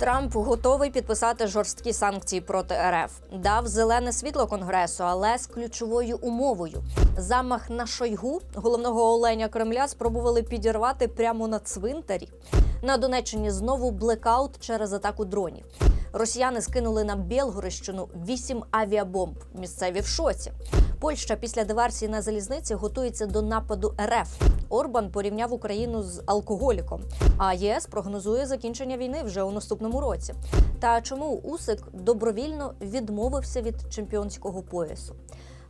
Трамп готовий підписати жорсткі санкції проти РФ. Дав зелене світло конгресу, але з ключовою умовою. Замах на Шойгу, головного оленя Кремля, спробували підірвати прямо на цвинтарі. На Донеччині знову блекаут через атаку дронів. Росіяни скинули на Білгородщину вісім авіабомб. Місцеві в шоці. Польща після диверсії на залізниці готується до нападу РФ. Орбан порівняв Україну з алкоголіком. А ЄС прогнозує закінчення війни вже у наступному році. Та чому Усик добровільно відмовився від чемпіонського поясу?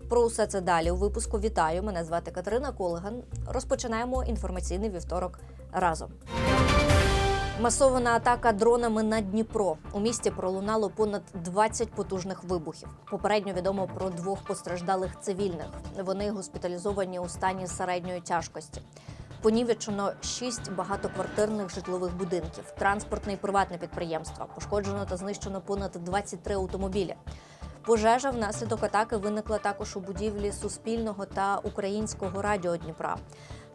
Про усе це далі у випуску. Вітаю! Мене звати Катерина Колеган. Розпочинаємо інформаційний вівторок разом. Масована атака дронами на Дніпро. У місті пролунало понад 20 потужних вибухів. Попередньо відомо про двох постраждалих цивільних. Вони госпіталізовані у стані середньої тяжкості. Понівечено шість багатоквартирних житлових будинків, транспортне і приватне підприємства. Пошкоджено та знищено понад 23 автомобілі. Пожежа внаслідок атаки виникла також у будівлі Суспільного та Українського радіо Дніпра.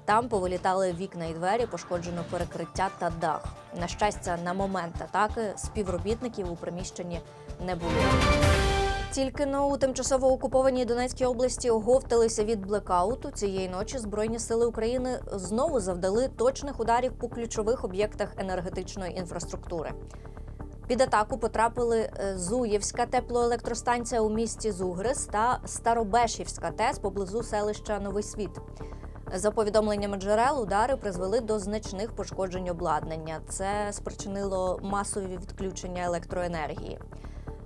Там повилітали вікна і двері, пошкоджено перекриття та дах. На щастя, на момент атаки співробітників у приміщенні не було. Тільки но у тимчасово окупованій Донецькій області оговталися від блекауту. Цієї ночі Збройні сили України знову завдали точних ударів по ключових об'єктах енергетичної інфраструктури. Під атаку потрапили е, Зуєвська теплоелектростанція у місті Зугрис та Старобешівська ТЕС поблизу селища Новий Світ. За повідомленнями джерел, удари призвели до значних пошкоджень обладнання. Це спричинило масові відключення електроенергії.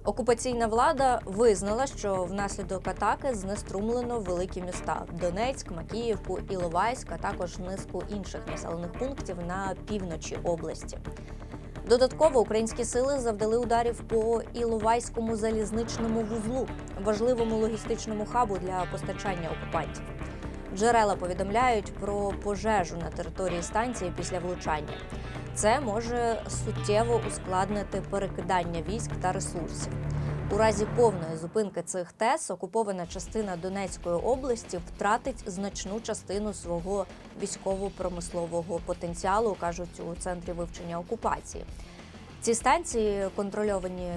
Окупаційна влада визнала, що внаслідок атаки знеструмлено великі міста Донецьк, Макіївку, Іловайськ, а також низку інших населених пунктів на півночі області. Додатково українські сили завдали ударів по Іловайському залізничному вузлу, важливому логістичному хабу для постачання окупантів. Джерела повідомляють про пожежу на території станції після влучання. Це може суттєво ускладнити перекидання військ та ресурсів. У разі повної зупинки цих ТЕС окупована частина Донецької області втратить значну частину свого військово-промислового потенціалу, кажуть у центрі вивчення окупації. Ці станції, контрольовані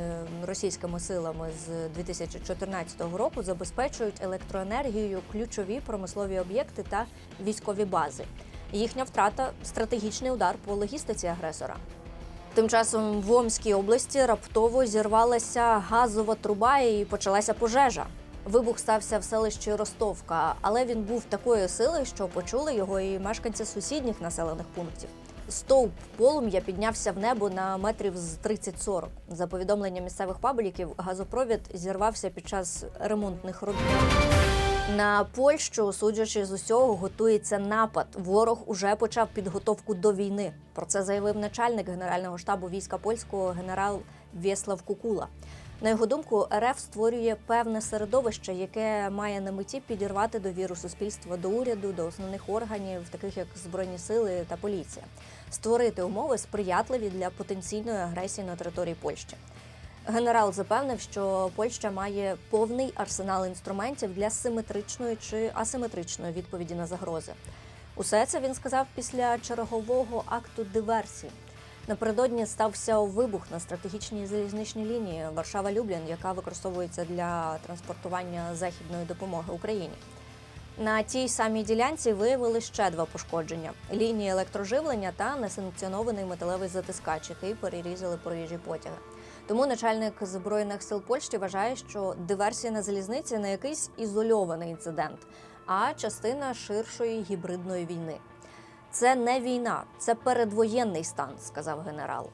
російськими силами з 2014 року, забезпечують електроенергією ключові промислові об'єкти та військові бази. Їхня втрата стратегічний удар по логістиці агресора. Тим часом в Омській області раптово зірвалася газова труба і почалася пожежа. Вибух стався в селищі Ростовка, але він був такої сили, що почули його і мешканці сусідніх населених пунктів. Стовп полум'я піднявся в небо на метрів з 30-40. За повідомленням місцевих пабліків, газопровід зірвався під час ремонтних робіт. На Польщу, судячи з усього, готується напад. Ворог уже почав підготовку до війни. Про це заявив начальник генерального штабу війська польського генерал Вєслав Кукула. На його думку, РФ створює певне середовище, яке має на меті підірвати довіру суспільства до уряду, до основних органів, таких як збройні сили та поліція, створити умови сприятливі для потенційної агресії на території Польщі. Генерал запевнив, що Польща має повний арсенал інструментів для симетричної чи асиметричної відповіді на загрози. Усе це він сказав після чергового акту диверсії. Напередодні стався вибух на стратегічній залізничній лінії Варшава-Люблін, яка використовується для транспортування західної допомоги Україні. На тій самій ділянці виявили ще два пошкодження: лінії електроживлення та несанкціонований металевий затискач, який перерізали проїжджі потяги. Тому начальник збройних сил Польщі вважає, що диверсія на залізниці не якийсь ізольований інцидент, а частина ширшої гібридної війни. Це не війна, це передвоєнний стан, сказав генерал.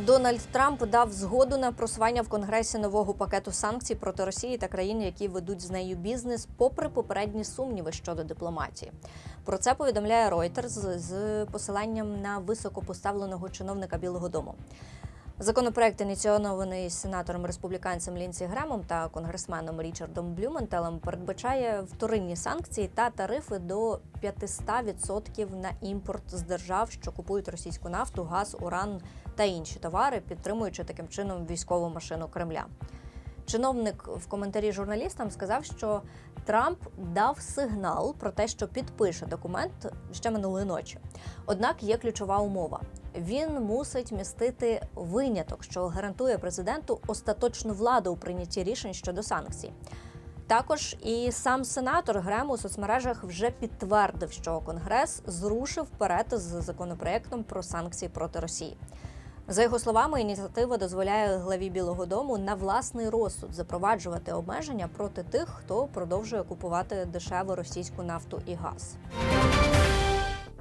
Дональд Трамп дав згоду на просування в Конгресі нового пакету санкцій проти Росії та країн, які ведуть з нею бізнес, попри попередні сумніви щодо дипломатії. Про це повідомляє Reuters з посиланням на високопоставленого чиновника Білого Дому. Законопроект ініційований сенатором республіканцем Лінсі Гремом та конгресменом Річардом Блюментелем, передбачає вторинні санкції та тарифи до 500% на імпорт з держав, що купують російську нафту, газ, уран та інші товари, підтримуючи таким чином військову машину Кремля. Чиновник в коментарі журналістам сказав, що Трамп дав сигнал про те, що підпише документ ще минулої ночі. Однак є ключова умова: він мусить містити виняток, що гарантує президенту остаточну владу у прийнятті рішень щодо санкцій. Також і сам сенатор Грем у соцмережах вже підтвердив, що Конгрес зрушив вперед з законопроектом про санкції проти Росії. За його словами, ініціатива дозволяє главі Білого Дому на власний розсуд запроваджувати обмеження проти тих, хто продовжує купувати дешеву російську нафту і газ.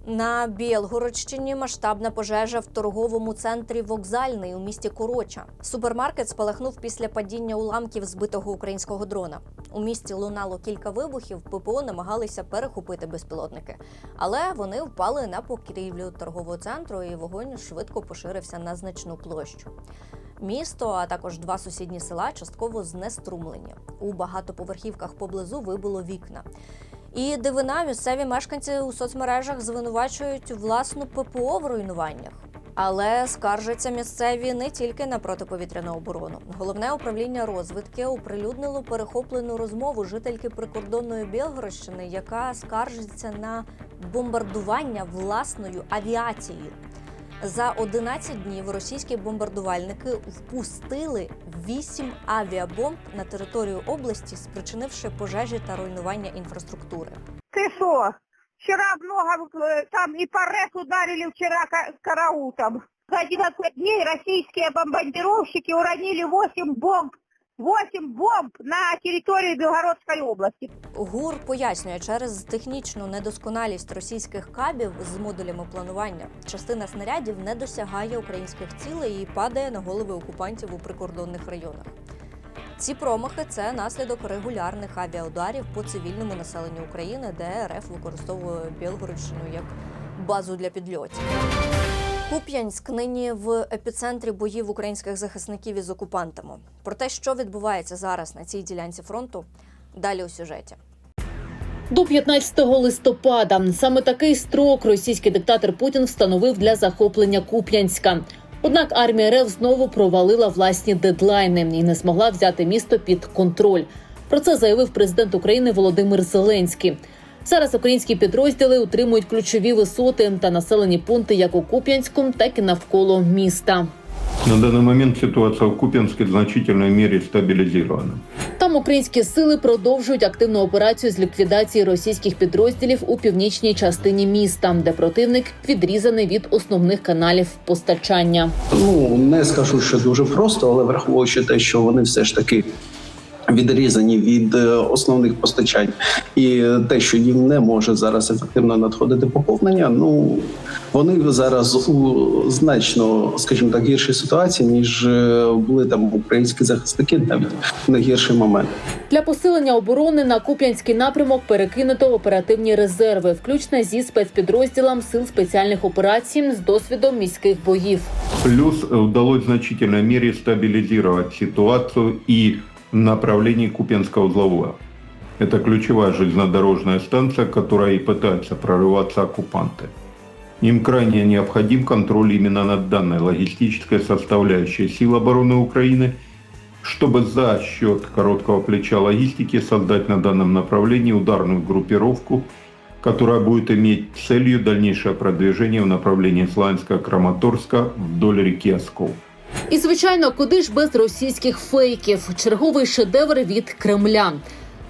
На Білгородщині масштабна пожежа в торговому центрі Вокзальний у місті Короча. Супермаркет спалахнув після падіння уламків збитого українського дрона. У місті лунало кілька вибухів. ППО намагалися перехопити безпілотники, але вони впали на покрівлю торгового центру, і вогонь швидко поширився на значну площу. Місто, а також два сусідні села частково знеструмлені. У багатоповерхівках поблизу вибило вікна. І дивина, місцеві мешканці у соцмережах звинувачують власну ППО в руйнуваннях. Але скаржаться місцеві не тільки на протиповітряну оборону. Головне управління розвідки оприлюднило перехоплену розмову жительки прикордонної Білгородщини, яка скаржиться на бомбардування власною авіацією. За 11 днів російські бомбардувальники впустили 8 авіабомб на територію області, спричинивши пожежі та руйнування інфраструктури. Ты что? Вчера много э, там и по РЭС ударили вчера ка- караутом. За 11 дней российские бомбардировщики уронили 8 бомб. 8 бомб на территории Белгородской области. ГУР пояснює, через технічну недосконалість російських кабів з модулями планування частина снарядів не досягає українських цілей і падає на голови окупантів у прикордонних районах. Ці промахи це наслідок регулярних авіаударів по цивільному населенню України, де РФ використовує Білгородщину як базу для підльотів. Куп'янськ нині в епіцентрі боїв українських захисників із окупантами. Про те, що відбувається зараз на цій ділянці фронту, далі у сюжеті. До 15 листопада саме такий строк російський диктатор Путін встановив для захоплення Куп'янська. Однак армія РФ знову провалила власні дедлайни і не змогла взяти місто під контроль. Про це заявив президент України Володимир Зеленський. Зараз українські підрозділи утримують ключові висоти та населені пункти як у Куп'янську, так і навколо міста. На данный момент ситуация в Купянске в значительной мере стабилизирована. Там українські сили продовжують активну операцію з ліквідації російських підрозділів у північній частині міста, де противник відрізаний від основних каналів постачання. Ну не скажу, що дуже просто, але враховуючи те, що вони все ж таки. Відрізані від е, основних постачань, і те, що їм не може зараз ефективно надходити поповнення. Ну вони зараз у значно, скажімо так, гіршій ситуації ніж е, були там українські захисники, навіть на гірший момент. Для посилення оборони на Куп'янський напрямок перекинуто оперативні резерви, включно зі спецпідрозділом сил спеціальних операцій з досвідом міських боїв. Плюс удалось в значительной мере стабилизировать ситуацию и направлении Купенского узлового. Это ключевая железнодорожная станция, которая и пытаются прорываться оккупанты. Им крайне необходим контроль именно над данной логистической составляющей сил обороны Украины, чтобы за счет короткого плеча логистики создать на данном направлении ударную группировку, которая будет иметь целью дальнейшее продвижение в направлении Славянска-Краматорска вдоль реки Оскол. І звичайно, куди ж без російських фейків? Черговий шедевр від Кремля.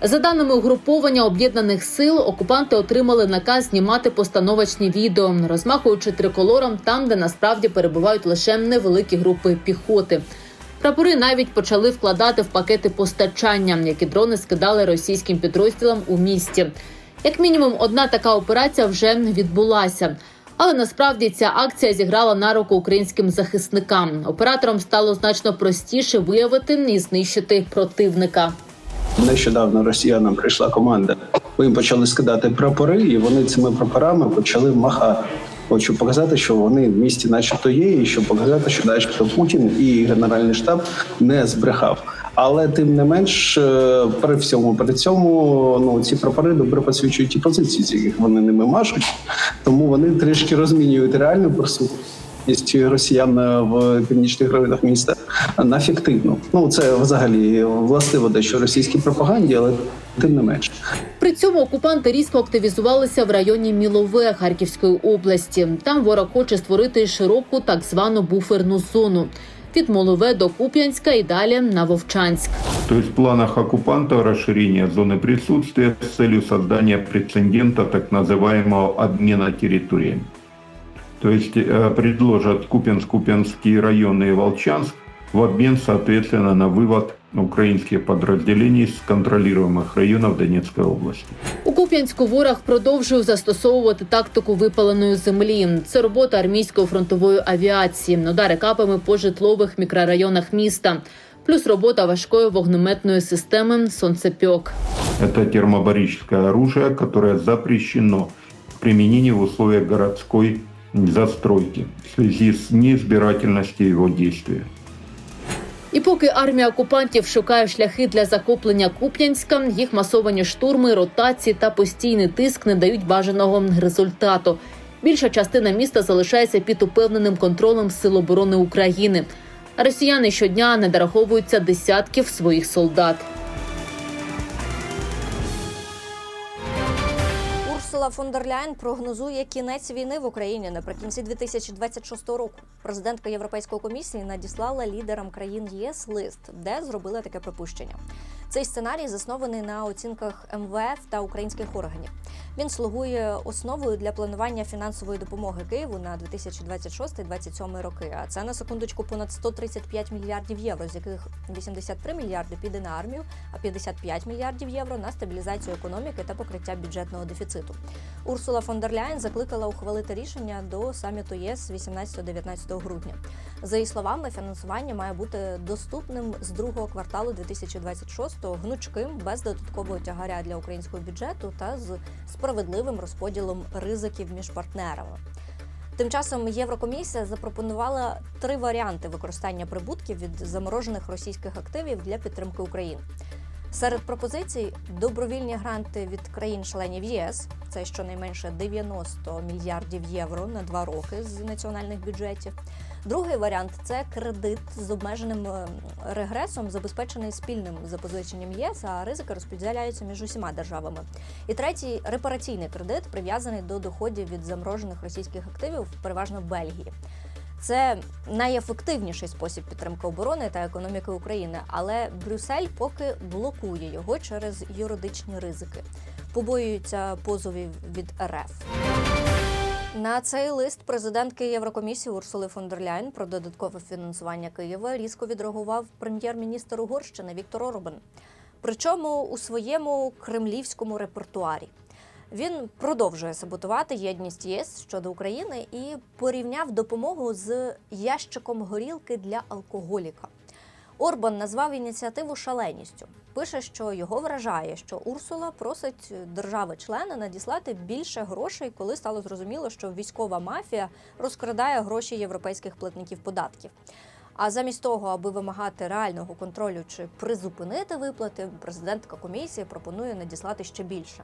За даними угруповання об'єднаних сил, окупанти отримали наказ знімати постановочні відео, розмахуючи триколором там, де насправді перебувають лише невеликі групи піхоти. Прапори навіть почали вкладати в пакети постачання, які дрони скидали російським підрозділам у місті. Як мінімум, одна така операція вже відбулася. Але насправді ця акція зіграла на руку українським захисникам. Операторам стало значно простіше виявити і знищити противника. Нещодавно росіянам прийшла команда. Ми їм почали скидати прапори, і вони цими прапорами почали махати. Хочу показати, що вони в місті, начебто, є, і щоб показати, що начебто Путін і Генеральний штаб не збрехав. Але тим не менш, е, при всьому при цьому ну ці прапори добре посвідчують ті позиції, з яких вони ними машуть. Тому вони трішки розмінюють реальну присутність росіян в північних районах міста на фіктивну. Ну це взагалі властиво дещо російській пропаганді, але тим не менше. При цьому окупанти різко активізувалися в районі Мілове Харківської області. Там ворог хоче створити широку так звану буферну зону від Молове до Куп'янська і далі на Вовчанськ. То есть в планах оккупанта расширение зоны присутствия с целью создания прецедента так называемого обмена территориями. То есть э, предложат Купенск, Купенский район и Волчанск в обмен, соответственно, на вывод украинских подразделений с контролируемых районов Донецкой области. У Куп'янську ворог продовжує застосовувати тактику випаленої землі. Це робота армійської фронтової авіації, удари капами по житлових мікрорайонах міста, плюс робота важкої вогнеметної системи сонцепьок. Это термобарическое оружие, которое запрещено в применении в условиях городской застройки в связи с неизбирательностью его действия. І поки армія окупантів шукає шляхи для захоплення Куп'янська, їх масовані штурми, ротації та постійний тиск не дають бажаного результату. Більша частина міста залишається під упевненим контролем Сил оборони України. А росіяни щодня не дораховуються десятків своїх солдат. Урсула фон дер Ляйн прогнозує кінець війни в Україні наприкінці 2026 року. Президентка Європейської комісії надіслала лідерам країн ЄС лист, де зробила таке припущення. Цей сценарій заснований на оцінках МВФ та українських органів. Він слугує основою для планування фінансової допомоги Києву на 2026-2027 роки. А це на секундочку понад 135 мільярдів євро, з яких 83 мільярди піде на армію, а 55 мільярдів євро на стабілізацію економіки та покриття бюджетного дефіциту. Урсула фон дер Ляйн закликала ухвалити рішення до саміту ЄС 18-19 грудня. За її словами, фінансування має бути доступним з другого кварталу 2026-го, гнучким, без додаткового тягаря для українського бюджету та з справедливим розподілом ризиків між партнерами. Тим часом Єврокомісія запропонувала три варіанти використання прибутків від заморожених російських активів для підтримки України. Серед пропозицій добровільні гранти від країн-членів ЄС, це щонайменше 90 мільярдів євро на два роки з національних бюджетів. Другий варіант це кредит з обмеженим е, регресом, забезпечений спільним запозиченням ЄС, а ризики розподіляються між усіма державами. І третій репараційний кредит прив'язаний до доходів від заморожених російських активів, переважно в Бельгії. Це найефективніший спосіб підтримки оборони та економіки України, але Брюссель поки блокує його через юридичні ризики. Побоюються позовів від РФ. На цей лист президентки Єврокомісії Урсули фон дер Ляйн про додаткове фінансування Києва різко відреагував прем'єр-міністр Угорщини Віктор Орбан. Причому у своєму кремлівському репертуарі. Він продовжує саботувати єдність ЄС щодо України і порівняв допомогу з ящиком горілки для алкоголіка. Орбан назвав ініціативу шаленістю. Пише, що його вражає, що Урсула просить держави-члени надіслати більше грошей, коли стало зрозуміло, що військова мафія розкрадає гроші європейських платників податків. А замість того, аби вимагати реального контролю чи призупинити виплати, президентка комісії пропонує надіслати ще більше.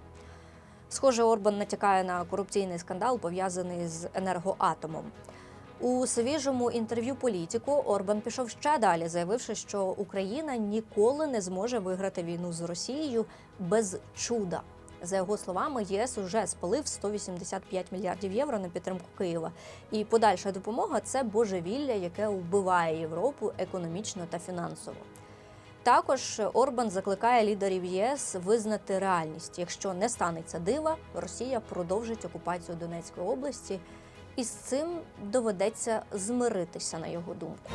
Схоже, Орбан натякає на корупційний скандал, пов'язаний з енергоатомом. У свіжому інтерв'ю політику Орбан пішов ще далі, заявивши, що Україна ніколи не зможе виграти війну з Росією без чуда. За його словами, ЄС уже спалив 185 мільярдів євро на підтримку Києва. І подальша допомога це божевілля, яке вбиває Європу економічно та фінансово. Також Орбан закликає лідерів ЄС визнати реальність. Якщо не станеться дива, Росія продовжить окупацію Донецької області, і з цим доведеться змиритися, на його думку.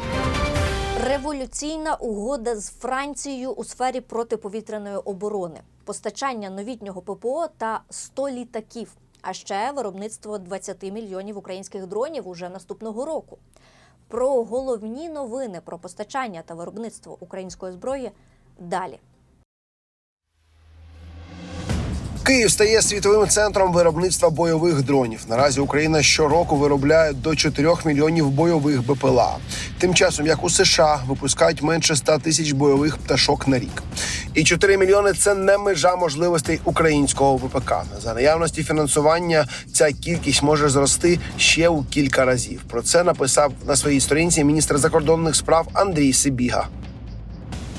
Революційна угода з Францією у сфері протиповітряної оборони, постачання новітнього ППО та 100 літаків, а ще виробництво 20 мільйонів українських дронів уже наступного року. Про головні новини про постачання та виробництво української зброї далі. Київ стає світовим центром виробництва бойових дронів. Наразі Україна щороку виробляє до 4 мільйонів бойових БПЛА. Тим часом, як у США випускають менше 100 тисяч бойових пташок на рік. І 4 мільйони це не межа можливостей українського ВПК. За наявності фінансування ця кількість може зрости ще у кілька разів. Про це написав на своїй сторінці міністр закордонних справ Андрій Сибіга.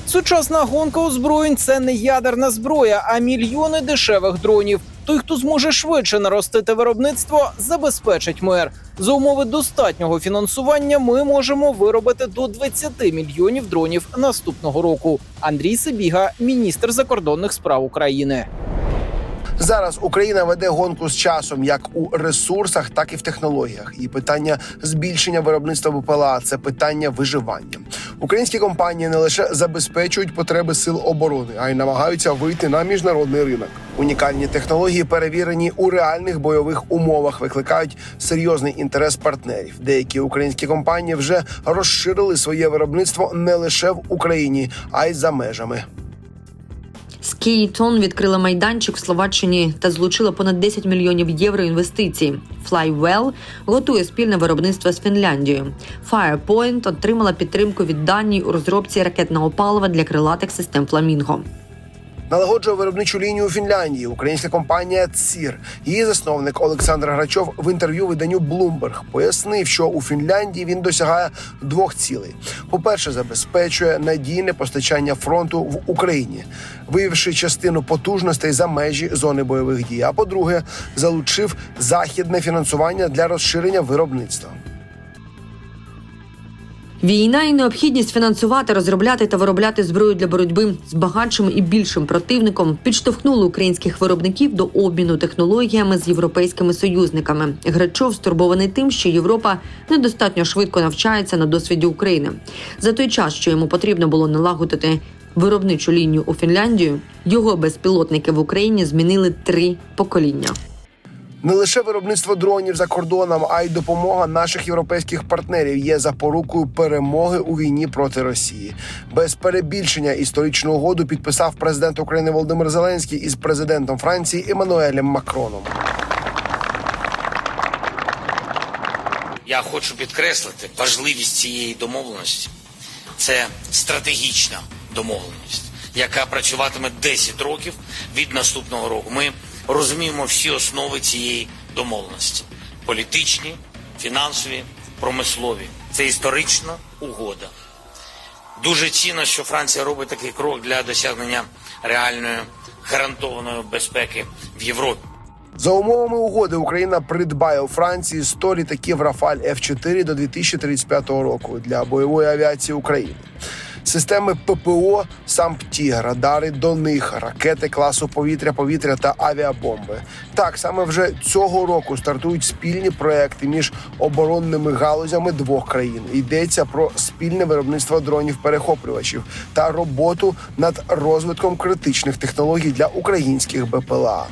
Сучасна гонка озброєнь це не ядерна зброя, а мільйони дешевих дронів. Той, хто зможе швидше наростити виробництво, забезпечить мир. За умови достатнього фінансування ми можемо виробити до 20 мільйонів дронів наступного року. Андрій Сибіга, міністр закордонних справ України. Зараз Україна веде гонку з часом як у ресурсах, так і в технологіях. І питання збільшення виробництва БПЛА це питання виживання. Українські компанії не лише забезпечують потреби сил оборони, а й намагаються вийти на міжнародний ринок. Унікальні технології, перевірені у реальних бойових умовах, викликають серйозний інтерес партнерів. Деякі українські компанії вже розширили своє виробництво не лише в Україні, а й за межами. Скейтон відкрила майданчик в Словаччині та злучила понад 10 мільйонів євро інвестицій. Flywell готує спільне виробництво з Фінляндією. Firepoint отримала підтримку від Данії у розробці ракетного палива для крилатих систем Фламінго. Налагоджує виробничу лінію у Фінляндії українська компанія ЦІР. Її засновник Олександр Грачов в інтерв'ю виданню Bloomberg пояснив, що у Фінляндії він досягає двох цілей: по-перше, забезпечує надійне постачання фронту в Україні, виявивши частину потужностей за межі зони бойових дій. А по-друге, залучив західне фінансування для розширення виробництва. Війна і необхідність фінансувати, розробляти та виробляти зброю для боротьби з багатшим і більшим противником підштовхнули українських виробників до обміну технологіями з європейськими союзниками. Грачов стурбований тим, що Європа недостатньо швидко навчається на досвіді України. За той час, що йому потрібно було налагодити виробничу лінію у Фінляндію, його безпілотники в Україні змінили три покоління. Не лише виробництво дронів за кордоном, а й допомога наших європейських партнерів є запорукою перемоги у війні проти Росії. Без перебільшення історичну угоду підписав президент України Володимир Зеленський із президентом Франції Еммануелем Макроном. Я хочу підкреслити важливість цієї домовленості. Це стратегічна домовленість, яка працюватиме 10 років від наступного року. Ми розуміємо всі основи цієї домовленості: політичні, фінансові, промислові. Це історична угода. Дуже цінно, що Франція робить такий крок для досягнення реальної гарантованої безпеки в Європі. За умовами угоди Україна придбає у Франції 100 літаків Рафаль F4 до 2035 року для бойової авіації України. Системи ППО сам «Тігр», радари до них, ракети класу повітря-повітря та авіабомби. Так саме вже цього року стартують спільні проекти між оборонними галузями двох країн. Йдеться про спільне виробництво дронів-перехоплювачів та роботу над розвитком критичних технологій для українських БПЛА.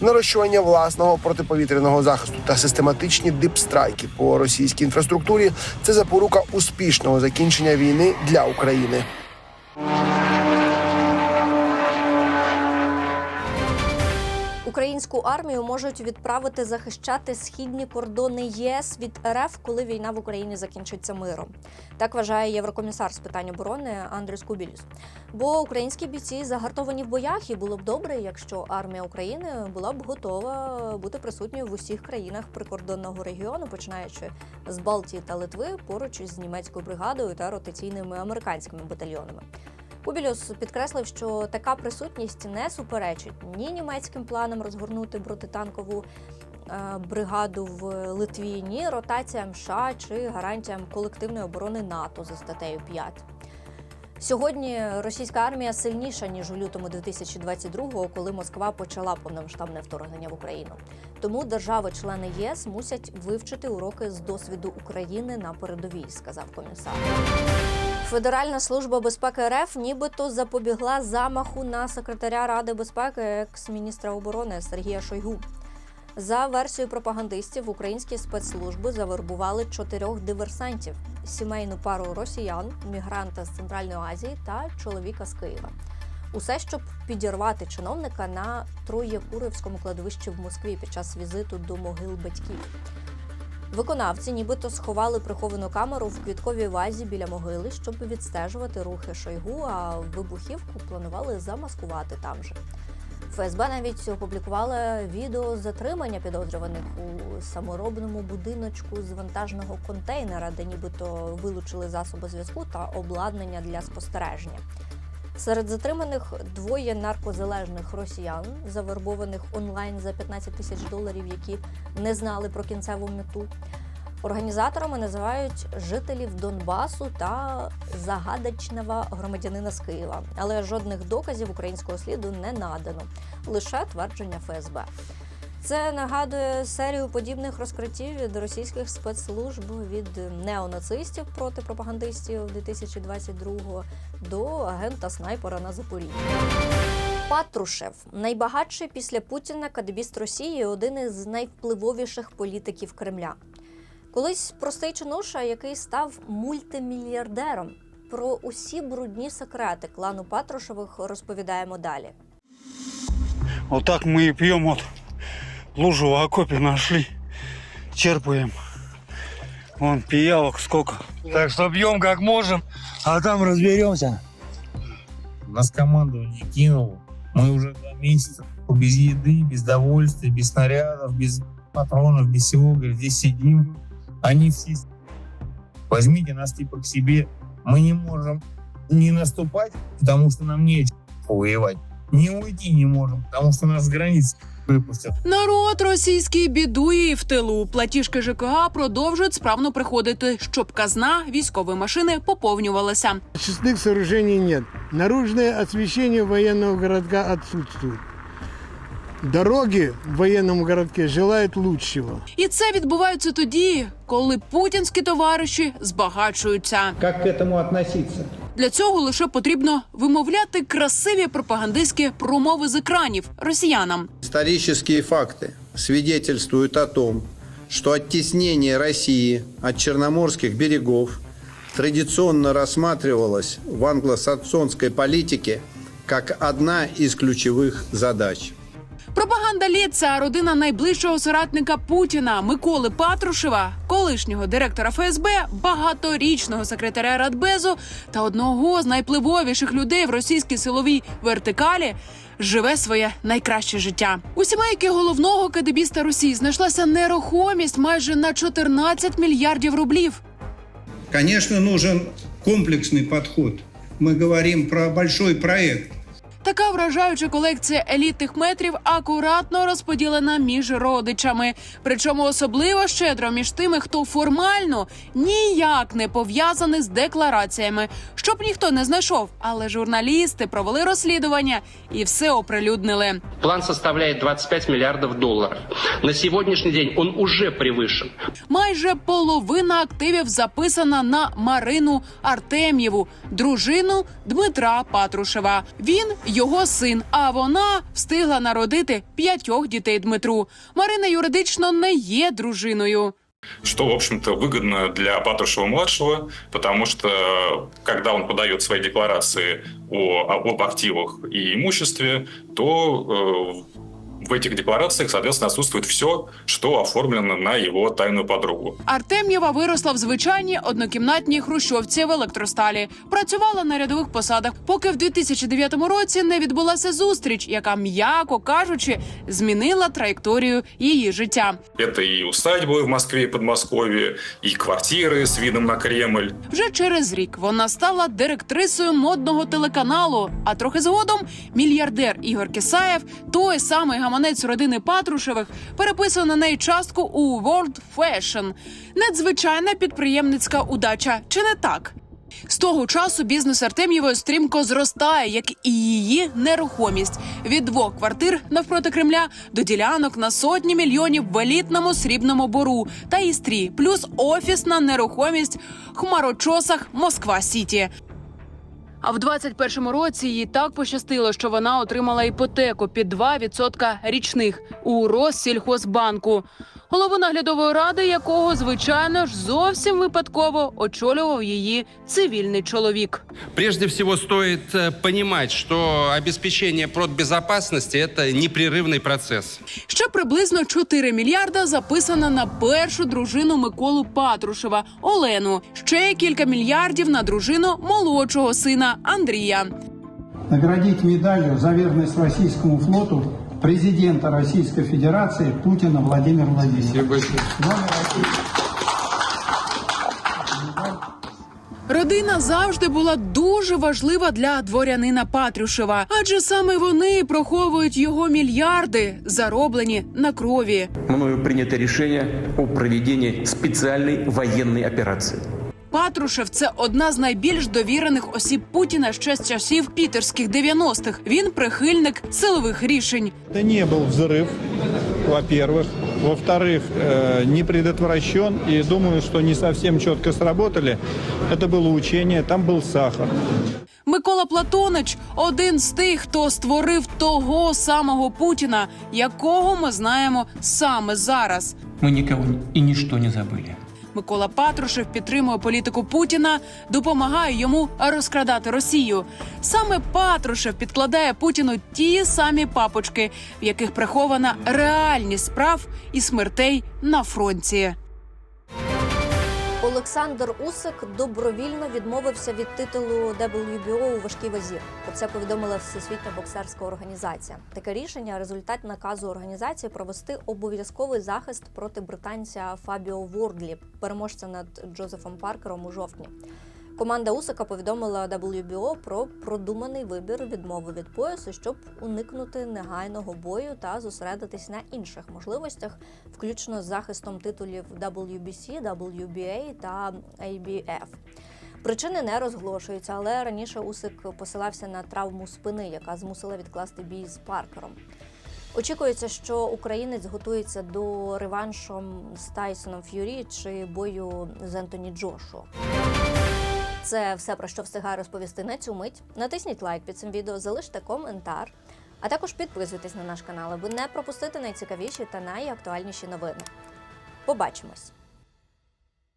Нарощування власного протиповітряного захисту та систематичні дипстрайки по російській інфраструктурі це запорука успішного закінчення війни для України. Українську армію можуть відправити захищати східні кордони ЄС від РФ, коли війна в Україні закінчиться миром. Так вважає єврокомісар з питань оборони Андрюс Кубілюс. Бо українські бійці загартовані в боях, і було б добре, якщо армія України була б готова бути присутньою в усіх країнах прикордонного регіону, починаючи з Балтії та Литви, поруч із німецькою бригадою та ротаційними американськими батальйонами. Кубілюс підкреслив, що така присутність не суперечить ні німецьким планам розгорнути протитанкову е, бригаду в Литві, ні ротаціям США чи гарантіям колективної оборони НАТО за статтею 5. Сьогодні російська армія сильніша ніж у лютому 2022-го, коли Москва почала повномасштабне вторгнення в Україну. Тому держави-члени ЄС мусять вивчити уроки з досвіду України на передовій, сказав комісар. Федеральна служба безпеки РФ нібито запобігла замаху на секретаря Ради безпеки екс-міністра оборони Сергія Шойгу. За версією пропагандистів, українські спецслужби завербували чотирьох диверсантів: сімейну пару росіян, мігранта з Центральної Азії та чоловіка з Києва. Усе, щоб підірвати чиновника на Троєкурівському кладовищі в Москві під час візиту до могил батьків. Виконавці нібито сховали приховану камеру в квітковій вазі біля могили, щоб відстежувати рухи Шойгу, а вибухівку планували замаскувати там же. ФСБ навіть опублікувала відео затримання підозрюваних у саморобному будиночку з вантажного контейнера, де нібито вилучили засоби зв'язку та обладнання для спостереження. Серед затриманих двоє наркозалежних росіян, завербованих онлайн за 15 тисяч доларів, які не знали про кінцеву мету. Організаторами називають жителів Донбасу та загадочного громадянина з Києва, але жодних доказів українського сліду не надано, лише твердження ФСБ. Це нагадує серію подібних розкриттів від російських спецслужб від неонацистів проти пропагандистів 2022 до агента снайпера на Запоріжжі. Патрушев найбагатший після Путіна кадебіст Росії, один із найвпливовіших політиків Кремля. Колись простий чинуша, який став мультимільярдером. Про усі брудні секрети клану Патрушевих розповідаємо далі. Вот так мы и пьем, вот лужу в окопе нашли, черпаем. Вон пиявок сколько. Так что пьем как можем, а там разберемся. Нас командование кинуло. Мы уже два месяца без еды, без довольствия, без снарядов, без патронов, без всего. Говорит, здесь сидим. Они все... Возьмите нас типа к себе. Мы не можем не наступать, потому что нам нечем воевать. Не уйти не можем, потому что нас с границ выпустят. Народ російський бідує і в тилу. Платіжки ЖКГ продовжують справно приходити, щоб казна військової машини поповнювалася. Очистных сооружений нет. Наружное освещение военного городка отсутствует. Дороги в военном городке желают лучшего. І це відбувається тоді, коли путінські товариші збагачуються. Как к этому относиться? Для цього лише потрібно вимовляти красиві пропагандистські промови з екранів росіянам. Исторические факты свидетельствуют о том, что оттеснение России от черноморских берегов традиционно рассматривалось в англосаксонской политике как одна из ключевых задач. Пропаганда це родина найближчого соратника Путіна Миколи Патрушева, колишнього директора ФСБ, багаторічного секретаря Радбезу та одного з найпливовіших людей в російській силовій вертикалі. Живе своє найкраще життя. У сімейки головного кадебіста Росії знайшлася нерухомість майже на 14 мільярдів рублів. Конечно, нужен комплексный подход. Мы говорим про большой проект. Така вражаюча колекція елітних метрів акуратно розподілена між родичами. Причому особливо щедро між тими, хто формально ніяк не пов'язаний з деклараціями, щоб ніхто не знайшов. Але журналісти провели розслідування і все оприлюднили. План составляет 25 миллиардов долларов. На сегодняшний день он уже превышен. Майже половина активів записана на Марину Артем'єву, дружину Дмитра Патрушева. Він його син, а вона встигла народити п'ятьох дітей Дмитру. Марина юридично не є дружиною. что, в общем-то, выгодно для Патрушева-младшего, потому что, когда он подает свои декларации о, об активах и имуществе, то э, в этих декларациях, соответственно, отсутствует все, что оформлено на его тайную подругу. Артем'єва виросла в звичайній однокімнатній хрущовці в електросталі. Працювала на рядових посадах, поки в 2009 році не відбулася зустріч, яка, м'яко кажучи, змінила траєкторію її життя. Это и усадьбы в Москве и Подмосковье, и квартиры с видом на Кремль. Вже через рік вона стала директрисою модного телеканалу. А трохи згодом мільярдер Ігор Кисаєв, той самий гаманець родини Патрушевих, переписує на неї частку у World Fashion. Надзвичайна підприємницька удача, чи не так? З того часу бізнес Артем'євої стрімко зростає, як і її нерухомість від двох квартир навпроти Кремля до ділянок на сотні мільйонів в елітному срібному бору та істрі, плюс офісна нерухомість в хмарочосах Москва Сіті. А в 21-му році їй так пощастило, що вона отримала іпотеку під 2% річних у Россільхозбанку, голову наглядової ради якого, звичайно ж, зовсім випадково очолював її цивільний чоловік. Прежде всего стоит э, понимать, что обеспечение продбезопасности – это непрерывный процесс. Ще приблизно 4 мільярда записано на першу дружину Миколу Патрушева Олену. Ще кілька мільярдів на дружину молодшого сина Андрія. наградить медалью за верность российскому флоту президента Российской Федерации Путина Владимира Владимировича. Родина завжди була дуже важлива для дворянина Патрушева, адже саме вони проховують його мільярди, зароблені на крові. Мною принято решение о проведении специальной военной операции. Патрушев це одна з найбільш довірених осіб Путіна ще з часів пітерських 90-х. Він прихильник силових рішень. Это не был взрыв, во-первых. Во-вторых, э, не предотвращен. И думаю, что не совсем четко сработали. Это было учение, там был сахар. Микола Платонич один з тих, хто створив того самого Путіна, якого ми знаємо саме зараз. Мы никого и ничто не забыли. Микола Патрушев підтримує політику Путіна, допомагає йому розкрадати Росію. Саме Патрушев підкладає Путіну ті самі папочки, в яких прихована реальність справ і смертей на фронті. Олександр Усик добровільно відмовився від титулу WBO у важкій вазі. Про це повідомила Всесвітня боксерська організація. Таке рішення результат наказу організації провести обов'язковий захист проти британця Фабіо Вордлі, переможця над Джозефом Паркером у жовтні. Команда Усика повідомила WBO про продуманий вибір відмови від поясу, щоб уникнути негайного бою та зосередитись на інших можливостях, включно з захистом титулів WBC, WBA та ABF. Причини не розголошуються, але раніше Усик посилався на травму спини, яка змусила відкласти бій з Паркером. Очікується, що українець готується до реваншу з Тайсоном Ф'юрі чи бою з Ентоні Джошуа. Це все про що встигаю розповісти на цю мить. Натисніть лайк під цим відео, залиште коментар, а також підписуйтесь на наш канал, аби не пропустити найцікавіші та найактуальніші новини. Побачимось!